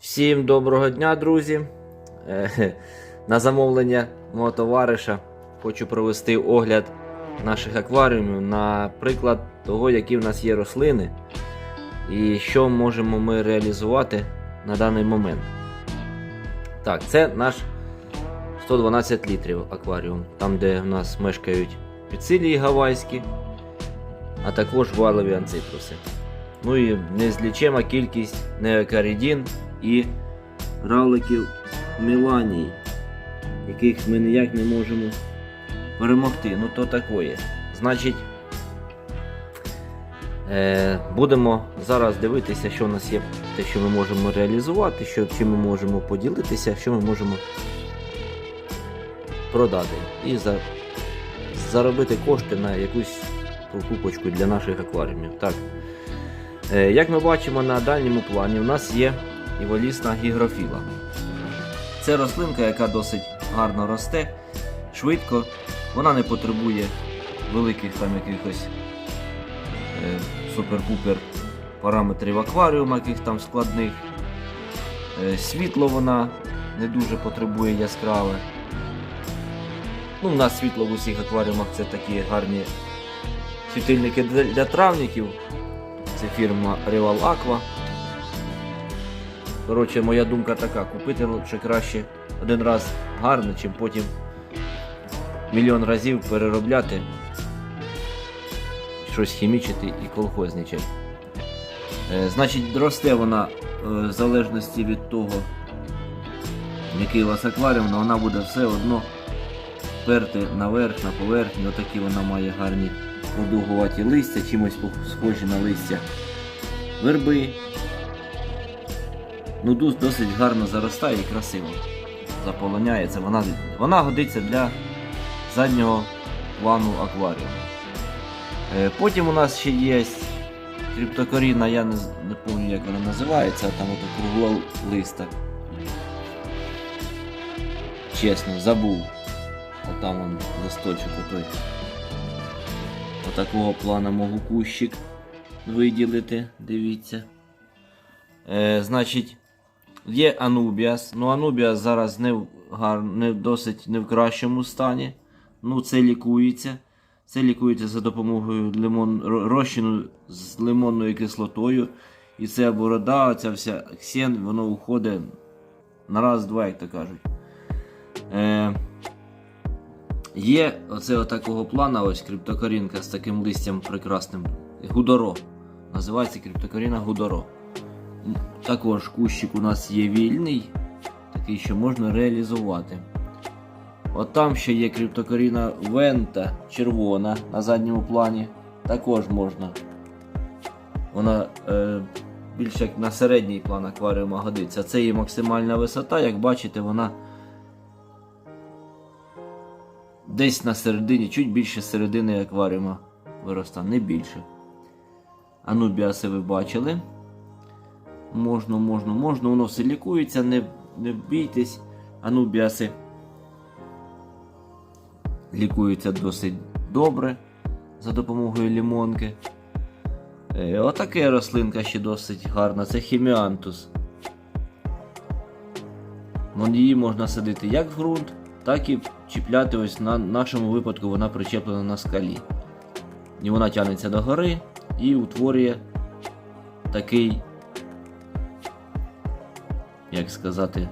Всім доброго дня, друзі. Е, На замовлення мого товариша хочу провести огляд наших акваріумів на приклад того, які в нас є рослини і що можемо ми реалізувати на даний момент. Так, це наш 112 літрів акваріум, там де в нас мешкають піцилії гавайські, а також валові анцитруси. Ну і незлічима кількість неокаридін і равликів Міланії, яких ми ніяк не можемо перемогти. Ну то такое. Значить, е, будемо зараз дивитися, що у нас є, те, що ми можемо реалізувати, що, чим ми можемо поділитися, що ми можемо продати. І за, заробити кошти на якусь покупочку для наших акваріумів. Так. Е, Як ми бачимо на дальньому плані, у нас є іволісна гігрофіла. Це рослинка, яка досить гарно росте, швидко, вона не потребує великих там якихось е, супер-пупер параметрів акваріуму, яких там складних. Е, світло вона не дуже потребує яскраве. Ну, у нас світло в усіх акваріумах це такі гарні світильники для травників. Це фірма Rival Aqua. Коротше, моя думка така, купити лучше краще один раз гарно, чим потім мільйон разів переробляти, щось хімічити і колхозничати. Е, значить, росте вона е, в залежності від того, який у вас акваріум, але вона буде все одно перти наверх, на поверхню. Отакі вона має гарні продовгуваті листя, чимось схожі на листя верби. Ну, дос- досить гарно заростає і красиво заполоняється. Вона, вона годиться для заднього плану акваріуму. Е, Потім у нас ще є криптокоріна, я не, не пам'ятаю, як вона називається, а там кругло листа. Чесно, забув. Отам он листочок отой. Отакого плану можу кущик виділити, дивіться. Е, значить, є Анубіас. Ну, Анубіас зараз не в, гар, не досить не в кращому стані. Ну, це лікується. Це лікується за допомогою лимон, розчину з лимонною кислотою. І ця борода, ця вся ксен, воно уходить на раз-два, як то кажуть. Е, Є оце отакого плана, ось криптокорінка з таким листям прекрасним. Гудоро. Називається криптокоріна Гудоро. Також кущик у нас є вільний, такий, що можна реалізувати. От там ще є криптокоріна Вента червона на задньому плані. Також можна. Вона е, більше як на середній план акваріума годиться. Це її максимальна висота, як бачите, вона десь на середині, чуть більше середини акваріума вироста, не більше. Анубіаси ви бачили. Можна, можна, можна, воно все лікується, не, не бійтесь. Анубіаси лікуються досить добре за допомогою лімонки. Е, Отака рослинка ще досить гарна. Це хіміантус. Її можна садити як в ґрунт, так і чіпляти ось на нашому випадку вона причеплена на скалі. І вона тягнеться до гори і утворює такий, як сказати,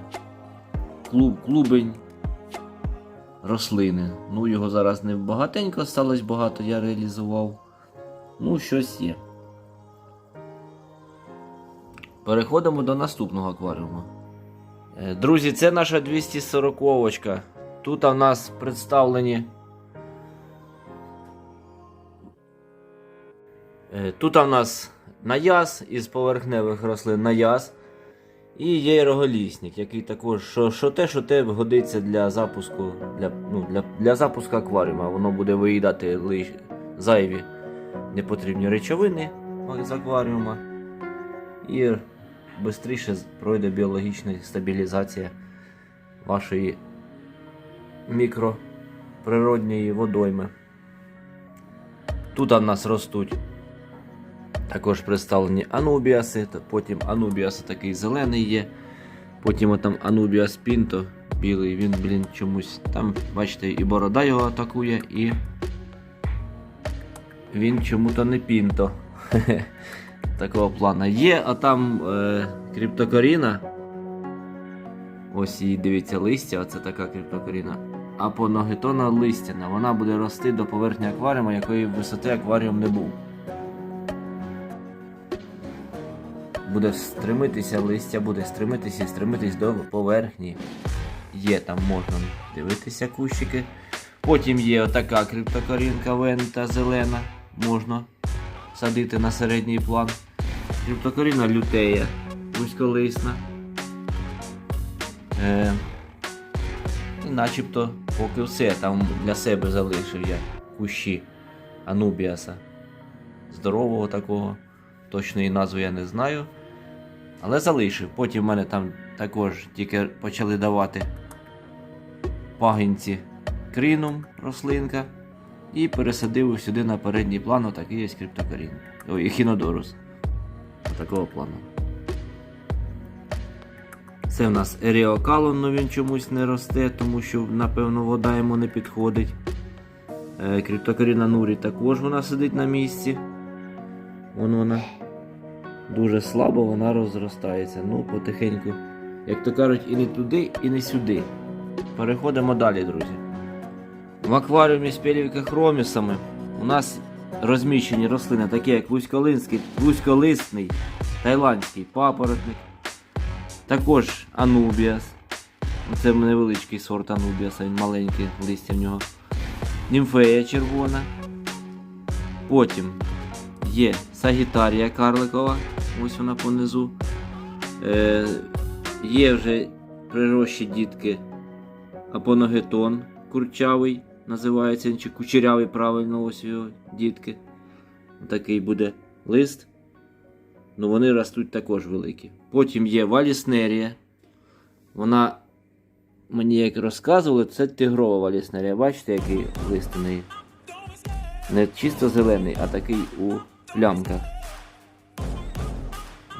клуб, клубень рослини. Ну, його зараз не багатенько сталося багато, я реалізував. Ну, щось є. Переходимо до наступного акваріуму. Е, Друзі, це наша 240 очка. Тут у нас представлені. Е, Тут у нас наяз із поверхневих рослин наяз. І є роголісник, який також що, що те, що те годиться для запуску для, ну, для, для запуску акваріума. Воно буде виїдати лиш, зайві непотрібні речовини з акваріума. І швидше пройде біологічна стабілізація вашої мікроприродньої водойми. Тут у нас ростуть також представлені анубіаси, потім анубіас такий зелений є. Потім там Anubias Pinto білий, він, блін, чомусь. Там, бачите, і борода його атакує, і. Він чому-то не Пінто. Такого плана. Є, а там е, криптокоріна. Ось її дивіться листя, оце така криптокоріна. А листяна. Вона буде рости до поверхні акваріуму, якої висоти акваріум не був. Буде стремитися листя, буде стремитися і стремитись до поверхні. Є там можна дивитися кущики. Потім є отака криптокорінка вента зелена. Можна садити на середній план. Криптокоріна лютея, вузьколисна. Е, і начебто поки все там для себе залишив я кущі Анубіаса. Здорового такого. Точної назви я не знаю. Але залишив. Потім в мене там також тільки почали давати пагінці кріном рослинка. І пересадив сюди на передній план отакий є криптокорін. Ой, ехінодорус. Такого плану. Це в нас еріокалон, але він чомусь не росте, тому що, напевно, вода йому не підходить. Е, Криптокоріна Нурі також вона сидить на місці. Вон вона дуже слабо вона розростається. Ну, потихеньку. Як то кажуть, і не туди, і не сюди. Переходимо далі, друзі. В акваріумі з пелівікохромісами у нас розміщені рослини, такі як вузьколисний, тайландський папоротник, також анубіас. Це невеличкий сорт анубіаса, він маленький листя в нього. Німфея червона. Потім є Сагітарія карликова, ось вона понизу. Е, є вже прирощі дітки апоногетон курчавий, називається чи кучерявий правильно, ось його дітки. Такий буде лист. Ну вони ростуть також великі. Потім є валіснерія. Вона мені як розказували, це тигрова валіснерія. Бачите, який лист у неї? Не чисто зелений, а такий у плямках.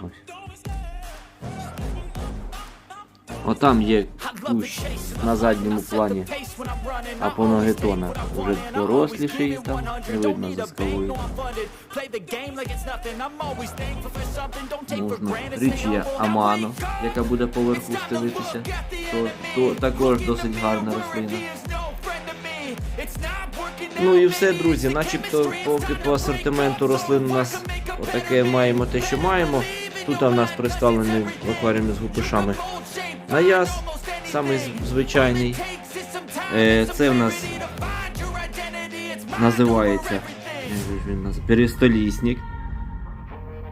Ось. Отам є кущ на задньому плані апоногетона. Уже доросліший там не видно за скалою. Можна річія Амано, яка буде поверху стелитися. То, то також досить гарна рослина. Ну і все, друзі, начебто поки по асортименту рослин у нас отаке маємо те, що маємо. Тут у нас представлений в акваріумі з гупишами наяз, самий звичайний. Е, це в нас називається він наз- перестолісник.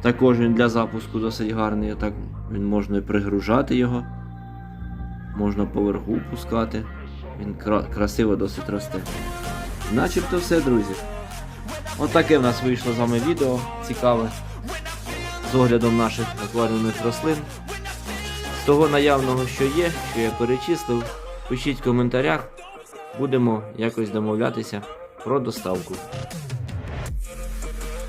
Також він для запуску досить гарний. Отак він можна і пригружати його. Можна поверху пускати. Він кра- красиво досить росте. Начебто все, друзі. Отаке в нас вийшло з вами відео цікаве. З оглядом наших акваріумних рослин. З того наявного, що є, що я перечислив, пишіть в коментарях. Будемо якось домовлятися про доставку.